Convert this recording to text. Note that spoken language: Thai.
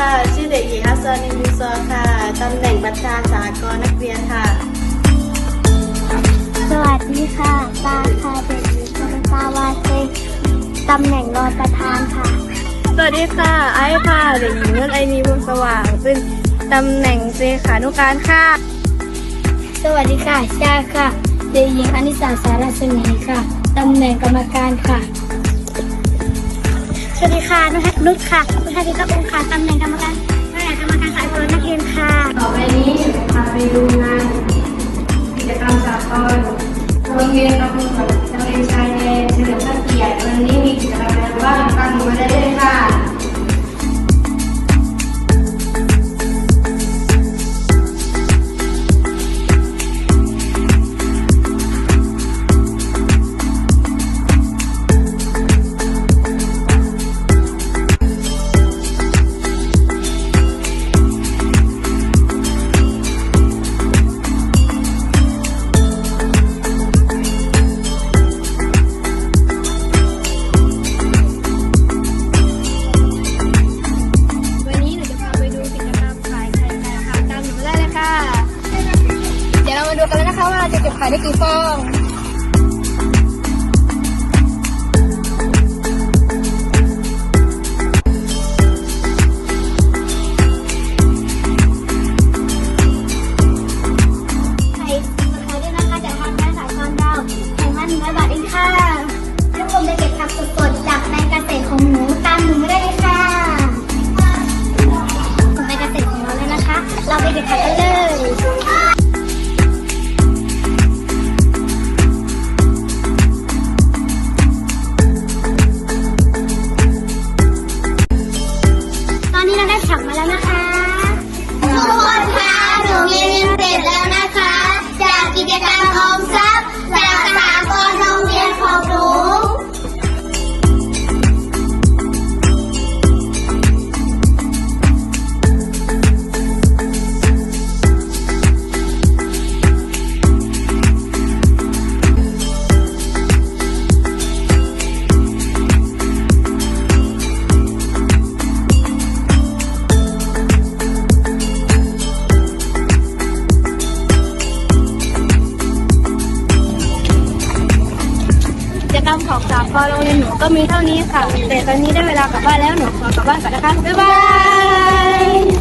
ค่ะฮัสค่ะ ชื่อเด็กหญิงฮัสซานินมูซอค่ะ ตำแหน่งประธานสากลนักเรียนค่ะ สวัสดีค่ะ ตาค่ะเด็กหญิงชนตาวาเซตำแหน่งรองประธานค่ะ สวัสดีค่ะ ไอซ์ค่ะ เด็กหญิงนุ่นไอนีบุญสว่าง ซึ่งตำแหน่งเลขานุการค่ะ สวัสดีค่ะชาค่ะ เด็กหญิงอนิสาสารสนีค่ะ ตำแหน่งกรรมการค่ะ สวัสดีค่ะนุชนุชค่ะนุชธิกองค์ขาตำแหน่งกรรมการ เลยนะคะว่าเราจะเก็บขายได้กี่ฟองใครใครด้วยนะคะจากทางการสายพรเราข่งละหนึ่งร้อยบาทเองค่ะถ้าผมจะเก็บผักสดๆจากในเกษตรของหนู พองสากลโรงเรียนหนูก็มีเท่านี้ค่ะ แต่ตอนนี้ได้เวลากลับบ้านแล้วหนูขอกลับบ้านก่อนนะคะ บ๊ายบาย